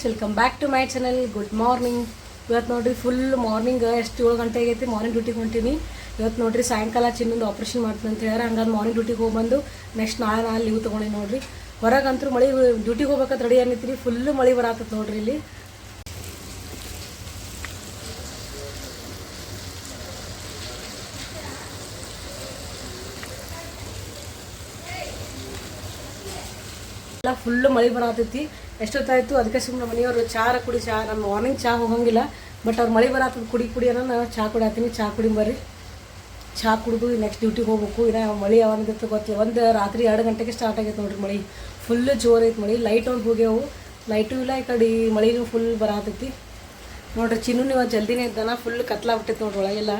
Guys welcome back to my channel good morning ಇವತ್ತು ನೋಡ್ರಿ full morning ಎಷ್ಟು ಏಳು ಗಂಟೆ ಆಗೈತಿ ಮಾರ್ನಿಂಗ್ ಡ್ಯೂಟಿಗೆ ಹೊಂಟೀನಿ. ಇವತ್ತು ನೋಡ್ರಿ ಸಾಯಂಕಾಲ ಚಿನ್ನೊಂದು ಆಪ್ರೇಷನ್ ಮಾಡ್ತೀನಿ ಅಂತ ಹೇಳ್ಯಾರ. ಹಂಗಾಗಿ ಮಾರ್ನಿಂಗ್ ಡ್ಯೂಟಿಗೆ ಹೋಗ್ಬಂದು ನೆಕ್ಸ್ಟ್ ನಾಳೆ ನಾಳೆ ಲೀವ್ ತೊಗೊಂಡಿ ನೋಡ್ರಿ. ಹೊರಗಂತೂ ಮಳೆ ಡ್ಯೂಟಿಗೆ ಹೋಗ್ಬೇಕಂತ ರೆಡಿ ಅನ್ನಿತ್ರಿ ಫುಲ್ ಮಳೆ ಬರತ್ತದ ನೋಡ್ರಿ ಇಲ್ಲಿ. ಎಲ್ಲ ಫುಲ್ ಮಳೆ ಬರತೈತಿ. ಎಷ್ಟೊತ್ತಾಯ್ತು? ಅದಕ್ಕೆ ಸುಮ್ಮನೆ ಮನೆಯವರು ಚಾರ ಕುಡಿ ಚಾ ನಾನು ಮಾರ್ನಿಂಗ್ ಚಹಾ ಹೋಗಂಗಿಲ್ಲ. ಬಟ್ ಅವ್ರು ಮಳೆ ಬರತ್ತದ ಕುಡಿ ಕುಡಿ ಅನ್ನೋ ನಾನು ಚಾ ಕುಡಿಯತ್ತೀನಿ ಚಾ ಕುಡಿ ಬರ್ರಿ. ಚಹಾ ಕುಡಿದು ನೆಕ್ಸ್ಟ್ ಡ್ಯೂಟಿಗೆ ಹೋಗ್ಬೇಕು. ಇನ್ನ ಮಳೆ ಯಾವಾಗ ಗೊತ್ತಿಲ್ಲ. ಒಂದು ರಾತ್ರಿ ಎರಡು ಗಂಟೆಗೆ ಸ್ಟಾರ್ಟ್ ಆಗೈತೆ ನೋಡ್ರಿ ಮಳೆ. ಫುಲ್ ಜೋರ್ ಐತೆ ಮಳೆ. ಲೈಟ್ ಒಂದು ಹೋಗ್ಯಾವು. ಲೈಟು ಇಲ್ಲ ಈ ಕಡೆ. ಮಳೆನೂ ಫುಲ್ ಬರತೈತಿ. ನೋಡ್ರಿ ಚಿನ್ನು ನೀವು ಜಲ್ದಿನೇ ಇದ್ದಾನ ಫುಲ್ ಕತ್ಲಾಗ್ಬಿಟ್ಟೈತೆ ನೋಡ್ರಿ ಒಳಗೆಲ್ಲ.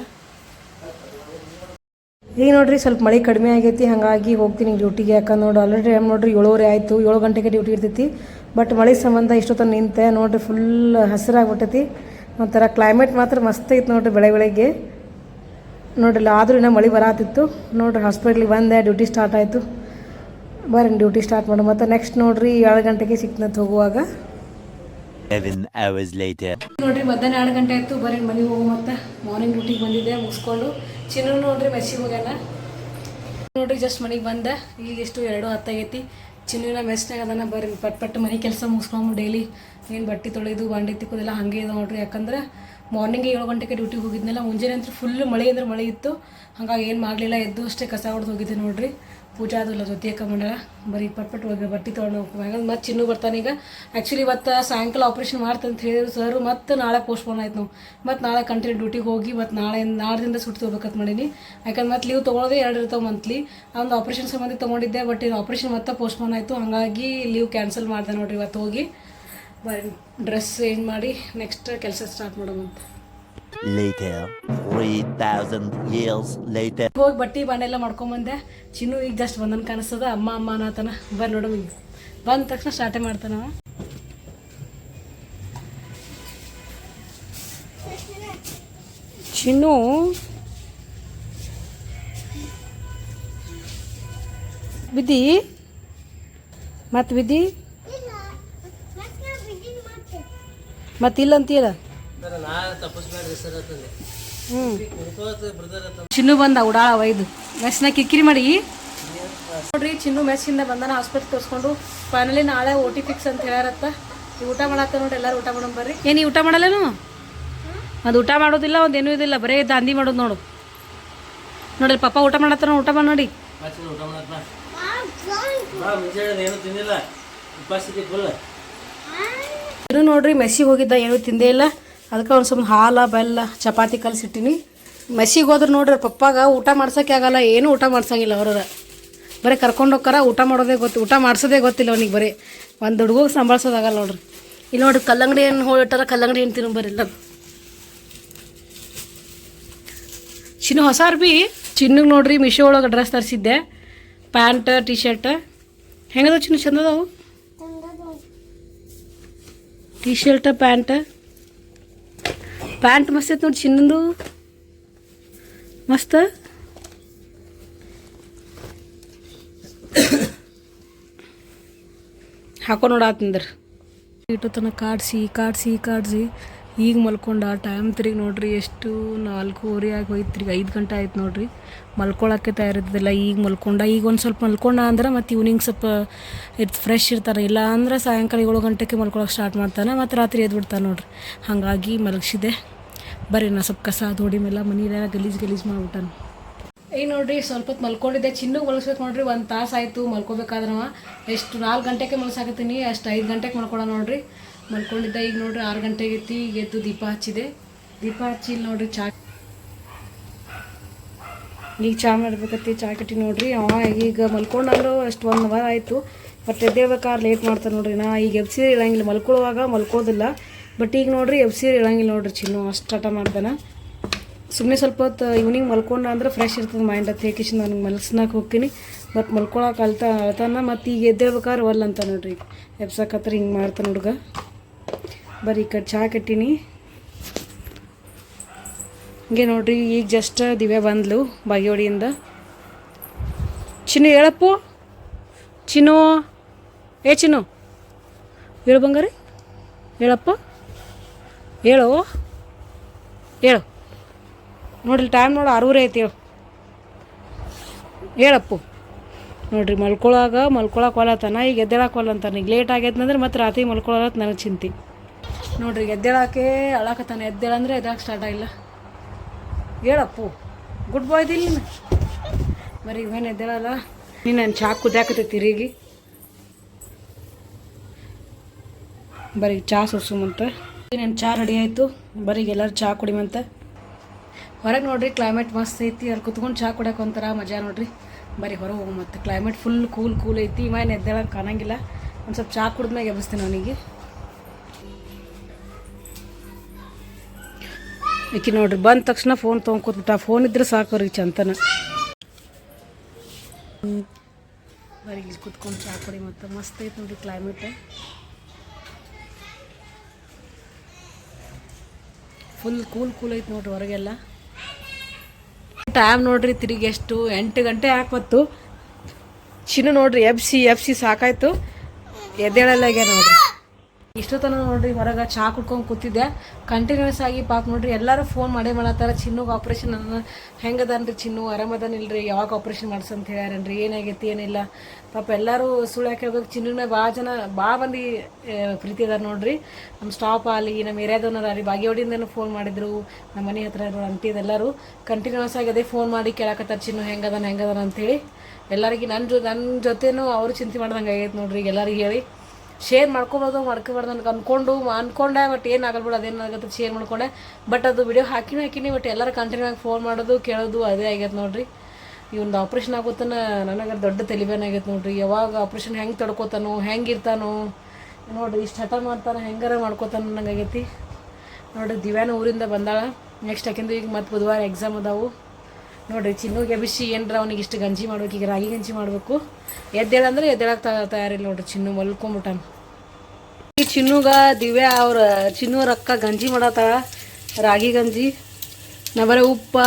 ಈಗ ನೋಡ್ರಿ ಸ್ವಲ್ಪ ಮಳೆ ಕಡಿಮೆ ಆಗೈತಿ, ಹಾಗಾಗಿ ಹೋಗ್ತೀನಿ ಡ್ಯೂಟಿಗೆ ಯಾಕಂದ್ರೆ ನೋಡಿ ಆಲ್ರೆಡಿ ಟೈಮ್ ನೋಡ್ರಿ ಏಳುವರೆ ಆಯಿತು, ಏಳು ಗಂಟೆಗೆ ಡ್ಯೂಟಿ ಇರ್ತೈತಿ. ಬಟ್ ಮಳೆ ಸಂಬಂಧ ಇಷ್ಟೊತ್ತನ ನಿಂತೆ, ನೋಡ್ರಿ ಫುಲ್ ಹಸಿರಾಗ್ಬಿಟ್ಟೈತಿ. ಒಂಥರ ಕ್ಲೈಮೇಟ್ ಮಾತ್ರ ಮಸ್ತ್ ಐತಿ ನೋಡ್ರಿ ಬೆಳೆ ಬೆಳಗ್ಗೆ ನೋಡ್ರಿ ಆದರೂ ಇನ್ನೂ ಮಳೆ ಬರತ್ತಿತ್ತು ನೋಡ್ರಿ ಹಾಸ್ಪಿಟ್ಲಿಗೆ ಬಂದೆ ಡ್ಯೂಟಿ ಸ್ಟಾರ್ಟ್ ಆಯಿತು. ಬರ್ರಿ ಡ್ಯೂಟಿ ಸ್ಟಾರ್ಟ್ ಮಾಡೋಣ ಮತ್ತು ನೆಕ್ಸ್ಟ್ ನೋಡ್ರಿ, ಏಳು ಗಂಟೆಗೆ ಸಿಕ್ನತ್ ಹೋಗುವಾಗ. Seven hours later. ನೋಡ್ರಿ, ಮಧ್ಯಾಹ್ನ ಎರಡು ಗಂಟೆ ಆಯ್ತು. ಬರೀ ಮನೆಗೆ ಹೋಗು ಮತ್ತ. ಮಾರ್ನಿಂಗ್ ಡ್ಯೂಟಿಗೆ ಬಂದಿದ್ದೆ, ಮುಗಿಸ್ಕೊಂಡು. ಚಿನ್ನ ನೋಡ್ರಿ, ಮೆಸ್ಸಿಗೆ ಹೋಗ್ಯಾನ. ನೋಡ್ರಿ ಜಸ್ಟ್ ಮನೆಗೆ ಬಂದ. ಈಗ ಎಷ್ಟು? ಎರಡು ಹತ್ತಾಗೈತಿ. ಚಿನ್ನ ಮೆಸ್ನಾಗ ಅದನ್ನ ಬರ್ರಿ ಪಟ್ ಪಟ್ ಮನೆ ಕೆಲಸ ಮುಗಿಸ್ಕೊಂಡು ಡೈಲಿ ಏನು ಬಟ್ಟೆ ತೊಳೆದು, ಬಾಂಡೆ ತಿಕ್ಕೋದೆಲ್ಲ ಹಂಗೆ ಇದೆ ನೋಡ್ರಿ. ಯಾಕಂದ್ರೆ ಮಾರ್ನಿಂಗ್ ಏಳು ಗಂಟೆಗೆ ಡ್ಯೂಟಿಗೆ ಹೋಗಿದ್ನಲ್ಲ, ಮುಂಜಾನೆ ಅಂತೂ ಫುಲ್ ಮಳೆ ಅಂದ್ರೆ ಮಳೆ ಇತ್ತು. ಹಂಗಾಗಿ ಏನು ಮಾಡಲಿಲ್ಲ, ಎದ್ದು ಅಷ್ಟೇ ಕಸ ಹೊಡೆದು ಹೋಗಿದ್ದೆ ನೋಡ್ರಿ. ಪೂಜಾ ಅದಲ್ಲ ಜೊತೆ ಮಂಡಳ ಬರೀ ಪಟ್ಪಟ್ಟು ಪಟ್ ಹೋಗಿ ಬಟ್ಟೆ ತೊಗೊಂಡು ಹೋಗ್ಬೇಕು ಮತ್ತೆ ಚಿನ್ನು ಬರ್ತಾನೆ ಈಗ. ಆ್ಯಕ್ಚುಲಿ ಇವತ್ತು ಸಾಯಂಕಾಲ ಆಪ್ರೇಷನ್ ಮಾಡ್ತಂತ ಹೇಳಿದ್ರು ಸರ್ ಮತ್ತೆ ನಾಳೆ ಪೋಸ್ಟ್ಪೋನ್ ಆಯ್ತು ನಾವು ಮತ್ತು ನಾಳೆ ಕಂಟಿನ್ಯೂ ಡ್ಯೂಟಿಗೆ ಹೋಗಿ, ಮತ್ತು ನಾಳೆ ನಾಡ್ದಿಂದ ಸುಟ್ಟು ತೊಗೋಬೇಕಂತ ಮಾಡೀನಿ. ಯಾಕಂದ್ರೆ ಮತ್ತೆ ಲೀವ್ ತೊಗೊಳೋದೇ ಎರಡು ಇರ್ತಾವೆ ಮಂತ್ಲಿ ಒಂದು ಆಪ್ರೇಷನ್ ಸಂಬಂಧಿ ತೊಗೊಂಡಿದ್ದೆ ಬಟ್ ಇದು ಆಪ್ರೇಷನ್ ಮತ್ತೆ ಪೋಸ್ಟ್ಪೋನ್ ಆಯಿತು. ಹಾಗಾಗಿ ಲೀವ್ ಕ್ಯಾನ್ಸಲ್ ಮಾಡಿದೆ ನೋಡಿರಿ ಇವತ್ತು ಹೋಗಿ. ಬರೀ ಡ್ರೆಸ್ ಚೇಂಜ್ ಮಾಡಿ ನೆಕ್ಸ್ಟ್ ಕೆಲಸ ಸ್ಟಾರ್ಟ್ ಮಾಡೋದಂತ Later. Three thousand years later. ಹೋಗಿ ಬಟ್ಟೆ ಬಾಣೆಲ್ಲ ಎಲ್ಲ ಮಾಡ್ಕೊಂಬಂದೆ. ಚಿನ್ನು ಈಗ ಜಸ್ಟ್ ಬಂದನ್ ಕಾಣಿಸ್ತದ. ಅಮ್ಮ ಅಮ್ಮ ಅನ್ನತನ ಬರ್ ನೋಡು. ಈಗ ಬಂದ ತಕ್ಷಣ ಸ್ಟಾರ್ಟೇ ಮಾಡ್ತಾನ. ಚಿನ್ನು. ಬಿದ್ದಿ ಮತ್ತೆ ಬಿದ್ದಿ ಮತ್ತಿಲ್ಲ ಅಂತೀರ ಚಿನ್ನು ಬಂದ ಉಡಾಳ ಒಯ್ದು. ಮೆಸ್ನ ಕಿಕ್ಕಿರಿ ಮಾಡಿ. ನೋಡ್ರಿ ಚಿನ್ನು ಮೆಸ್ಸಿಂದ ಬಂದಾನ ಹಾಸ್ಪಿಟ್ಲ್ ತೋರಿಸ್ಕೊಂಡು ಫೈನಲಿ ನಾಳೆ ಓ ಟಿ ಫಿಕ್ಸ್ ಅಂತ ಹೇಳ್ಯಾರತ್ತ. ಊಟ ಮಾಡತ್ತ ನೋಡ್ರಿ ಎಲ್ಲರೂ ಊಟ ಮಾಡೋಣ ಬರ್ರಿ. ಏನು ಊಟ ಮಾಡಲ್ಲೇನು? ಅದು ಊಟ ಮಾಡೋದಿಲ್ಲ ಒಂದು ಏನೂ ಇದಿಲ್ಲ ಬರೀ ದಾಂದಿ ಮಾಡೋದು ನೋಡು. ನೋಡ್ರಿ ಪಪ್ಪ ಊಟ ಮಾಡತ್ತಾನ ಊಟ ಮಾಡಿ ನೋಡಿ. ಇನ್ನು ನೋಡ್ರಿ ಮೆಸ್ಸಿಗೆ ಹೋಗಿದ್ದ ಏನೂ ತಿಂದೇ ಇಲ್ಲ. ಅದಕ್ಕೆ ಒಂದು ಸ್ವಲ್ಪ ಹಾಲು ಬೆಲ್ಲ ಚಪಾತಿ ಕಲಸಿಟ್ಟಿನಿ. ಮಸಿಗೆ ಹೋದ್ರೆ ನೋಡ್ರಿ ಪಪ್ಪಾಗ ಊಟ ಮಾಡ್ಸೋಕೆ ಆಗಲ್ಲ ಏನೂ ಊಟ ಮಾಡ್ಸಂಗಿಲ್ಲ ಅವ್ರ ಬರೀ ಕರ್ಕೊಂಡು ಹೋಗ್ತಾರ ಊಟ ಮಾಡೋದೇ ಗೊತ್ತು ಊಟ ಮಾಡಿಸೋದೇ ಗೊತ್ತಿಲ್ಲ ಅವ್ನಿಗೆ ಬರೀ. ಒಂದು ಹುಡುಗ ಸಂಭಾಳ್ಸೋದಾಗಲ್ಲ ನೋಡ್ರಿ. ಇಲ್ಲಿ ನೋಡ್ರಿ ಕಲ್ಲಂಗಡಿ ಏನು ಹೋಗಿಟ್ಟಾರ ಕಲ್ಲಂಗಡಿ ಏನು ತಿನ್ನೋ ಬರಿಲ್ಲ ಚಿನ್ನು ಹೊಸ ಅರ್ಬಿ ಚಿನ್ನಗೆ ನೋಡ್ರಿ ಮಿಶೋ ಒಳಗೆ ಡ್ರೆಸ್ ತರಿಸಿದ್ದೆ. ಪ್ಯಾಂಟ್ ಟಿ ಶರ್ಟ್ ಹೆಂಗದ Chinnu ಚಂದದವು? T shirt pant. Pant ಮಸ್ತ್ ಐತೆ ನೋಡಿ ಚಿನ್ನಂದು ಮಸ್ತ್ ಹಾಕೋ ನೋಡಾತಂದ್ರ ಇಟ್ಟು ತನಕ ಕಾಡ್ಸಿ ಕಾಡ್ಸಿ ಕಾಡ್ಸಿ ಈಗ ಮಲ್ಕೊಂಡ ಟೈಮ್ ತಿರುಗಿ ನೋಡ್ರಿ ಎಷ್ಟು ನಾಲ್ಕೂವರೆ ಆಗಿ ಹೋಯ್ತು ಈಗ ಐದು ಗಂಟೆ ಆಯ್ತು ನೋಡ್ರಿ. ಮಲ್ಕೊಳಕ್ಕೆ ತಯಾರಿದ್ದಿಲ್ಲ ಈಗ ಮಲ್ಕೊಂಡ. ಈಗ ಒಂದು ಸ್ವಲ್ಪ ಮಲ್ಕೊಂಡ ಅಂದ್ರೆ ಮತ್ತು ಇವ್ನಿಂಗ್ ಸ್ವಲ್ಪ ಇದು ಫ್ರೆಶ್ ಇರ್ತಾರೆ. ಇಲ್ಲ ಅಂದ್ರೆ ಸಾಯಂಕಾಲ ಏಳು ಗಂಟೆಗೆ ಮಲ್ಕೊಳಕ್ಕೆ ಸ್ಟಾರ್ಟ್ ಮಾಡ್ತಾನೆ ಮತ್ತು ರಾತ್ರಿ ಎದ್ದು ಬಿಡ್ತಾನೆ ನೋಡ್ರಿ. ಹಾಗಾಗಿ ಮಲಗಿಸಿದೆ. ಬರ್ರಿ ನಾ ಸ್ವಲ್ಪ ಕಸ ದೋಡಿ ಮೇಲೆ ಮನೆಯೆಲ್ಲ ಗಲೀಜು ಗಲೀಜು ಮಾಡ್ಬಿಟ್ಟಾನೆ. ಏಯ್ ನೋಡ್ರಿ ಸ್ವಲ್ಪ ಹೊತ್ತು ಮಲ್ಕೊಂಡಿದ್ದೆ. ಚಿನ್ನಕ್ಕೆ ಮಲಗಿಸ್ಬೇಕು ನೋಡ್ರಿ. ಒಂದು ತಾಸು ಆಯಿತು ಮಲ್ಕೋಬೇಕಾದ್ರವ. ಎಷ್ಟು ನಾಲ್ಕು ಗಂಟೆಗೆ ಮಲಸಾಕತ್ತೀನಿ ಅಷ್ಟು ಐದು ಗಂಟೆಗೆ ಮಲ್ಕೊಳ ನೋಡ್ರಿ. ಮಲ್ಕೊಂಡಿದ್ದೆ. ಈಗ ನೋಡ್ರಿ ಆರು ಗಂಟೆಗೆ ಐತಿ. ಈಗ ಎದ್ದು ದೀಪ ಹಚ್ಚಿದೆ. ದೀಪ ಹಚ್ಚಿ ನೋಡ್ರಿ ಚಾ ಈಗ ಚಾ ಮಾಡ್ಬೇಕತ್ತಿ. ಚಾ ಕಟ್ಟಿ ನೋಡ್ರಿ. ಅವ ಈಗ ಮಲ್ಕೊಂಡಂದ್ರು ಅಷ್ಟು ಒಂದು ವಾರ ಆಯಿತು. ಬಟ್ ಎದ್ದೇಳ್ಬೇಕಾದ್ರೆ ಲೇಟ್ ಮಾಡ್ತಾರೆ ನೋಡ್ರಿ ನಾ. ಈಗ ಎಬ್ಸಿ ಇಳಂಗಿಲ್ಲ ಮಲ್ಕೊಳ್ಳುವಾಗ ಮಲ್ಕೋದಿಲ್ಲ. ಬಟ್ ಈಗ ನೋಡ್ರಿ ಎಬ್ಸಿ ಇಳಂಗಿಲ್ಲ ನೋಡ್ರಿ ಚಿನ್ನು. ಅಷ್ಟು ಆಟ ಮಾಡ್ತಾನೆ ಸುಮ್ಮನೆ ಸ್ವಲ್ಪ ಹೊತ್ತು ಇವ್ನಿಂಗ್ ಮಲ್ಕೊಂಡ ಅಂದ್ರೆ ಫ್ರೆಶ್ ಇರ್ತದೆ ಮೈಂಡ್ ಅಂತ. ಹೇಕಿಸಿ ನನಗೆ ಮಲ್ಸ್ನಾಕ್ ಹೋಗ್ತೀನಿ. ಬಟ್ ಮಲ್ಕೊಳಕ್ಕೆ ಅಳ್ತಾ ಅಳ್ತಾನ. ಮತ್ತು ಈಗ ಎದ್ದೇಳ್ಬೇಕಾದ್ರೆ ಒಲ್ಲ ಅಂತ ನೋಡ್ರಿ. ಎಬ್ಸಕತ್ರ ಹಿಂಗೆ ಮಾಡ್ತಾನೆ ಹುಡುಗ. ಬರೀ ಈ ಕಡೆ ಚಹಾ ಕಟ್ಟೀನಿ. ಹಿಂಗೆ ನೋಡ್ರಿ, ಈಗ ಜಸ್ಟ್ ದಿವೆ ಬಂದ್ಲು ಬಾಗಿಯೋಡಿಯಿಂದ. ಚಿನ್ನು ಹೇಳಪ್ಪು. ಚಿನ್ನು. ಏ ಚಿನ್ನು. ಹೇಳು ಬಂಗಾರಿ. ಹೇಳಪ್ಪ. ಹೇಳು. ಹೇಳು. ನೋಡ್ರಿ ಟೈಮ್ ನೋಡು ಆರೂರ ಐತಿ ಹೇಳು. ಹೇಳಪ್ಪು. ನೋಡ್ರಿ, ಮಲ್ಕೊಳಾಗ ಮಲ್ಕೊಳಕ್ಕೆ ಹೊಲತನ ಈಗ ಎದ್ದೇಳಕ್ಕೆ ಹೊಲ ಅಂತಾನೆ ಈಗ ಲೇಟ್ ಆಗೈತೆ ಅಂದ್ರೆ ಮತ್ತೆ ರಾತ್ರಿ ಮಲ್ಕೊಳತ್ತ ನನಗೆ ಚಿಂತೆ. ನೋಡ್ರಿ, ಎದ್ದೇಳಕ್ಕೆ ಅಳಾಕತ್ತಾನೆ. ಎದ್ದೇಳಂದ್ರೆ ಎದ್ದಾಕೆ ಸ್ಟಾರ್ಟ್ ಆಗಿಲ್ಲ. ಹೇಳಪ್ಪು ಗುಡ್ ಬಾಯ್ ಇದಿಲ್ಲ ನೀನು. ಬರೀ ಇವೇನು ಎದ್ದೇಳಲ್ಲ. ನೀನು ನನ್ನ ಚಾ ಕುದ್ಯಾಕತ್ತೈತಿ ತಿರುಗಿ ಬರೀ ಚಾ ಸುರ್ಸುಮಂತ ನನ್ನ ಚಾ ರೆಡಿ ಆಯಿತು. ಬರೀ ಎಲ್ಲರೂ ಚಾ ಕುಡಿಮಂತ. ಹೊರಗೆ ನೋಡ್ರಿ ಕ್ಲೈಮೇಟ್ ಮಸ್ತ್ ಐತಿ. ಅಲ್ಲಿ ಕುತ್ಕೊಂಡು ಚಾ ಕುಡಿಯಕ್ಕೆ ಒಂಥರ ಮಜಾ ನೋಡ್ರಿ. ಬರೀ ಹೊರಗೆ ಹೋಗು ಮತ್ತು. ಕ್ಲೈಮೇಟ್ ಫುಲ್ ಕೂಲ್ ಕೂಲ್ ಐತಿ. ಇವಾಗ ಎದ್ದೇಳಕ್ಕೆ ಕಾಣಂಗಿಲ್ಲ. ಒಂದು ಸ್ವಲ್ಪ ಚಾ ಕುಡಿದ್ಮೇಲೆ ಎಬ್ಬಿಸ್ತೀನಿ ಅವನಿಗೆ. ಈಕಿ ನೋಡ್ರಿ, ಬಂದ ತಕ್ಷಣ ಫೋನ್ ತೊಗೊಂಡ್ಕೊತ್ಬಿಟ್ಟ. ಫೋನ್ ಇದ್ರೆ ಸಾಕು ಅವ್ರಿಗೆ ಚಂತನ. ಬರೀ ಇಲ್ಲಿ ಕುತ್ಕೊಂಡು ಚಾ ಕೊಡಿ ಮತ್ತು ಮಸ್ತ್ ಐತೆ ನೋಡಿ ಕ್ಲೈಮೇಟ್ ಫುಲ್ ಕೂಲ್ ಕೂಲ್ ಐತೆ ನೋಡ್ರಿ ಹೊರಗೆಲ್ಲ. ಟೈಮ್ ನೋಡ್ರಿ ತಿರುಗಿ ಎಷ್ಟು, ಎಂಟು ಗಂಟೆ ಹಾಕ್ಬತ್ತು ಚಿನ್ನು ನೋಡ್ರಿ ಎಫ್ ಸಿ ಸಾಕಾಯ್ತು. ಎದ್ದೇಳಲ್ಲಾಗ್ಯ ನೋಡ್ರಿ. ಇಷ್ಟೊತ್ತನ ನೋಡ್ರಿ ಹೊರಗೆ ಚಾ ಕುಡ್ಕೊಂಡು ಕೂತಿದ್ದೆ. ಕಂಟಿನ್ಯೂಸ್ ಆಗಿ ಪಾಪ ನೋಡ್ರಿ ಎಲ್ಲರೂ ಫೋನ್ ಮಾಡೇ ಮಾಡತ್ತಾರ. ಚಿನ್ನುಗೆ ಆಪ್ರೇಷನ್ ಅನ್ನ ಹೆಂಗದನ್ರಿ ಚಿನ್ನು? ಆರಾಮದನಿಲ್ರಿ? ಯಾವಾಗ ಆಪ್ರೇಷನ್ ಮಾಡ್ಸಂತ ಹೇಳ್ಯಾರನ್ರಿ? ಏನಾಗೈತಿ? ಏನಿಲ್ಲ. ಪಾಪ ಎಲ್ಲರೂ ಸುಳ್ಳು ಯಾಕೆ ಹೇಳ್ಬೇಕು? ಚಿನ್ನ ಭಾಳ ಜನ ಭಾಳ ಮಂದಿ ಪ್ರೀತಿ ಅದಾರ ನೋಡ್ರಿ. ನಮ್ಮ ಸ್ಟಾಪ್ ಅಲ್ಲಿ ನಮ್ಮ ಏರಿಯಾದವ್ರು ರೀ ಬಾಗೇವಾಡಿಯಿಂದನೂ ಫೋನ್ ಮಾಡಿದ್ರು. ನಮ್ಮ ಮನೆ ಹತ್ರ ಇರೋ ಅಂಟಿ ಎಲ್ಲರೂ. ಕಂಟಿನ್ಯೂಸ್ ಆಗಿ ಅದೇ ಫೋನ್ ಮಾಡಿ ಕೇಳಾಕತ್ತಾರ, ಚಿನ್ನು ಹೆಂಗದನ? ಹೆಂಗದನ? ಅಂತೇಳಿ. ಎಲ್ಲರಿಗೆ ನನ್ನ ಜೊ ನನ್ನ ಜೊತೆನೂ ಅವ್ರು ಚಿಂತೆ ಮಾಡ್ದಂಗೆ ಆಗೈತೆ ನೋಡ್ರಿ. ಎಲ್ಲರಿಗೆ ಹೇಳಿ. ಶೇರ್ ಮಾಡ್ಕೊಬಾರ್ದು, ಮಾಡ್ಕೋಬಾರ್ದು ನನಗೆ ಅನ್ಕೊಂಡು, ಅನ್ಕೊಂಡೆ ಬಟ್ ಏನಾಗಲ್ಲ ಬಿಡು ಅದೇನಾಗುತ್ತೆ ಶೇರ್ ಮಾಡ್ಕೊಂಡೆ. ಬಟ್ ಅದು ವಿಡಿಯೋ ಹಾಕಿನೂ ಹಾಕಿನಿ ಬಟ್ ಎಲ್ಲರೂ ಕಂಟಿನ್ಯೂ ಆಗಿ ಫೋನ್ ಮಾಡೋದು, ಕೇಳೋದು ಅದೇ ಆಗೈತೆ ನೋಡ್ರಿ. ಇವಂದು ಆಪ್ರೇಷನ್ ಆಗುತ್ತಾನ ನನಗೆ ದೊಡ್ಡ ತಲೆಬೇನಾಗೈತೆ ನೋಡ್ರಿ. ಯಾವಾಗ ಆಪ್ರೇಷನ್ ಹೆಂಗೆ ತಡ್ಕೋತಾನೋ, ಹೆಂಗೆ ಇರ್ತಾನೋ, ನೋಡ್ರಿ, ಇಷ್ಟು ಹಠ ಮಾಡ್ತಾನೆ ಹೆಂಗಾರ ಮಾಡ್ಕೋತಾನ ನನಗಾಗೈತಿ ನೋಡ್ರಿ, ದಿವ್ಯಾನ ಊರಿಂದ ಬಂದಾಳ. ನೆಕ್ಸ್ಟ್ ಯಾಕೆಂದ್ರೆ ಈಗ ಮತ್ತೆ ಬುಧವಾರ ಎಕ್ಸಾಮ್ ಅದಾವು. ನೋಡ್ರಿ, ಚಿನ್ನುಗೆ ಕೆಬಿಸಿ ಏನರ ಅವ್ನಿಗೆ ಇಷ್ಟು ಗಂಜಿ ಮಾಡ್ಬೇಕು, ಈಗ ರಾಗಿ ಗಂಜಿ ಮಾಡಬೇಕು. ಎದ್ದೇಳಂದ್ರೆ ಎದ್ದೇಳಕ್ಕೆ ತಯಾರಿಲ್ಲ ನೋಡ್ರಿ, ಚಿನ್ನು ಮಲ್ಕೊಂಬಿಟ್ಟಾನ. ಈ ಚಿನ್ನುಗ ದಿವ್ಯಾ ಅವ್ರ, ಚಿನ್ನು ರೊಕ್ಕ ಗಂಜಿ ಮಾಡತ್ತಾಳ ರಾಗಿ ಗಂಜಿ. ನಾ ಉಪ್ಪ,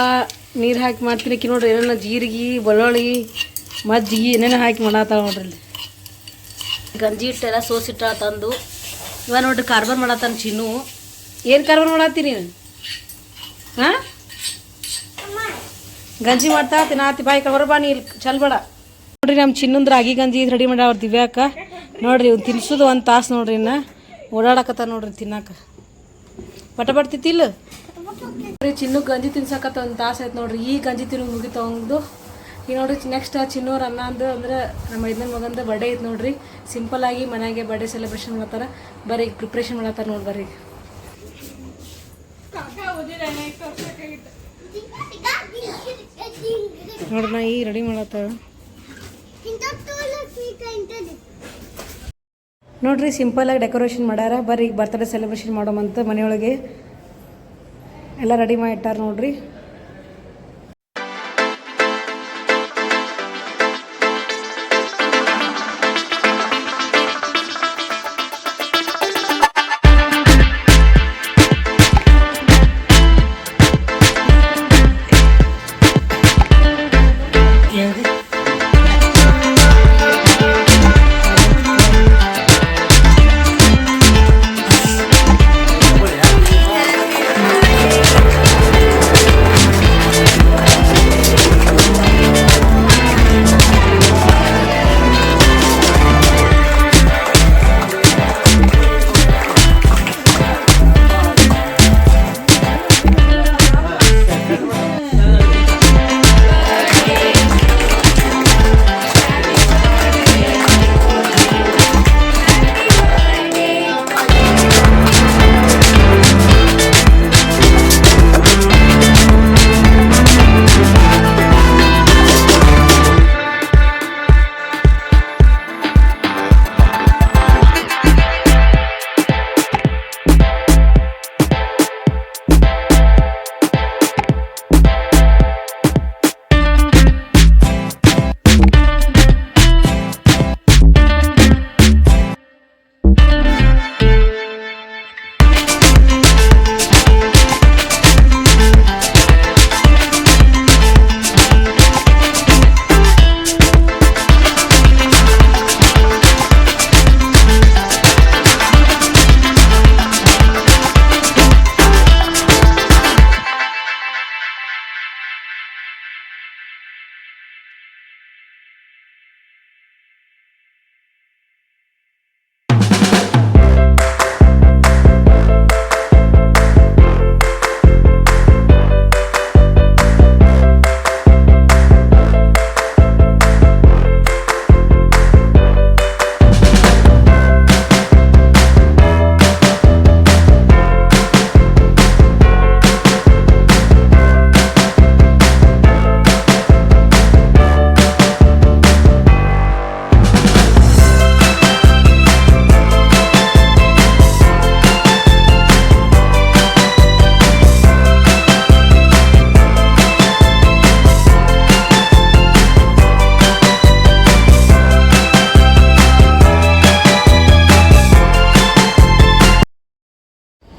ನೀರು ಹಾಕಿ ಮಾಡ್ತೀನಿ ಕಿ ನೋಡ್ರಿ, ಏನೇನೋ ಜೀರಿಗೆ ಬೆಳ್ಳುಳ್ಳಿ ಮಜ್ಜಿಗೆ ಏನೇನೋ ಹಾಕಿ ಮಾಡತ್ತಾಳ ನೋಡ್ರಿ ಇಲ್ಲಿ. ಗಂಜಿ ಹಿಟ್ಟೆಲ್ಲ ಸೋಸಿಟ್ಟ ತಂದು, ಇವ ನೋಡ್ರಿ ಕಾರ್ಬಾರ್ ಮಾಡತ್ತಾನ ಚಿನ್ನು. ಏನು ಕಾರ್ಬಾರ್ ಮಾಡತ್ತೀನಿ ಹಾಂ? ಗಂಜಿ ಮಾಡ್ತಾ ತಿನ್ನಾತಿ ಬಾಯಿ ಬಾ, ನೀ ಇಲ್ಲಿ ಚಲ್ಬೇಡ ನೋಡ್ರಿ, ನಮ್ಮ ಚಿನ್ನಂದ್ ರಾಗಿ ಗಂಜಿ ರೆಡಿ ಮಾಡ್ಯಾವ್ರ ದಿವ್ಯಾಕ ನೋಡ್ರಿ, ಇವ್ನು ತಿನ್ಸೋದು ಒಂದು ತಾಸು ನೋಡ್ರಿ ಇನ್ನ. ಓಡಾಡಕತ್ತ ನೋಡ್ರಿ ತಿನ್ನಾಕ. ಪಟ ಇಲ್ಲ? ನೋಡ್ರಿ, ಚಿನ್ನು ಗಂಜಿ ತಿನ್ಸಕತ್ತ ಒಂದು ತಾಸು ಆಯ್ತು ನೋಡ್ರಿ. ಈ ಗಂಜಿ ತಿನ್ನು ಮುಗಿತ ಒಂದು ಈಗ ನೋಡ್ರಿ ನೆಕ್ಸ್ಟ್ ಚಿನ್ನೋರ್ ಅನ್ನ ಅಂದು ಅಂದ್ರೆ ನಮ್ಮ ಐದನೇ ಮಗಂದ ಬರ್ಡೇ ಐತೆ ನೋಡ್ರಿ. ಸಿಂಪಲ್ ಆಗಿ ಮನೆಗೆ ಬರ್ಡೇ ಸೆಲೆಬ್ರೇಷನ್ ಮಾಡ್ತಾರ. ಬರೀ ಪ್ರಿಪ್ರೇಷನ್ ಮಾಡತ್ತಾರ ನೋಡಿ ಬರ್ರಿ. ನೋಡ್ರಿ ನಾ ಈಗ ರೆಡಿ ಮಾಡತ್ತ. ನೋಡ್ರಿ ಆಗಿ ಡೆಕೋರೇಷನ್ ಮಾಡ್ಯಾರ. ಬರ್ರಿ, ಈಗ ಬರ್ತ್ಡೇ ಸೆಲೆಬ್ರೇಷನ್ ಮಾಡೋಮಂತ ಮನೆಯೊಳಗೆ. ಎಲ್ಲ ರೆಡಿ ಮಾಡಿ ಇಟ್ಟಾರ ನೋಡ್ರಿ.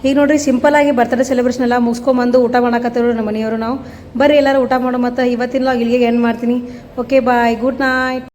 ಈಗ ನೋಡ್ರಿ ಸಿಂಪಲ್ ಆಗಿ ಬರ್ತಡೇ ಸೆಲೆಬ್ರೇಷನ್ ಎಲ್ಲ ಮುಗಿಸ್ಕೊಂಬಂದು ಊಟ ಮಾಡಕತ್ತೀವ್ರಿ ನಮ್ಮ ಮನೆಯವರು ನಾವು. ಬರ್ರಿ ಎಲ್ಲರೂ ಊಟ ಮಾಡೋ ಮತ್ತು ಇವತ್ತಿನ ಲಾಗ್ ಇಲ್ಲಿಗೆ ಎಂಡ್ ಮಾಡ್ತೀನಿ. Okay bye good night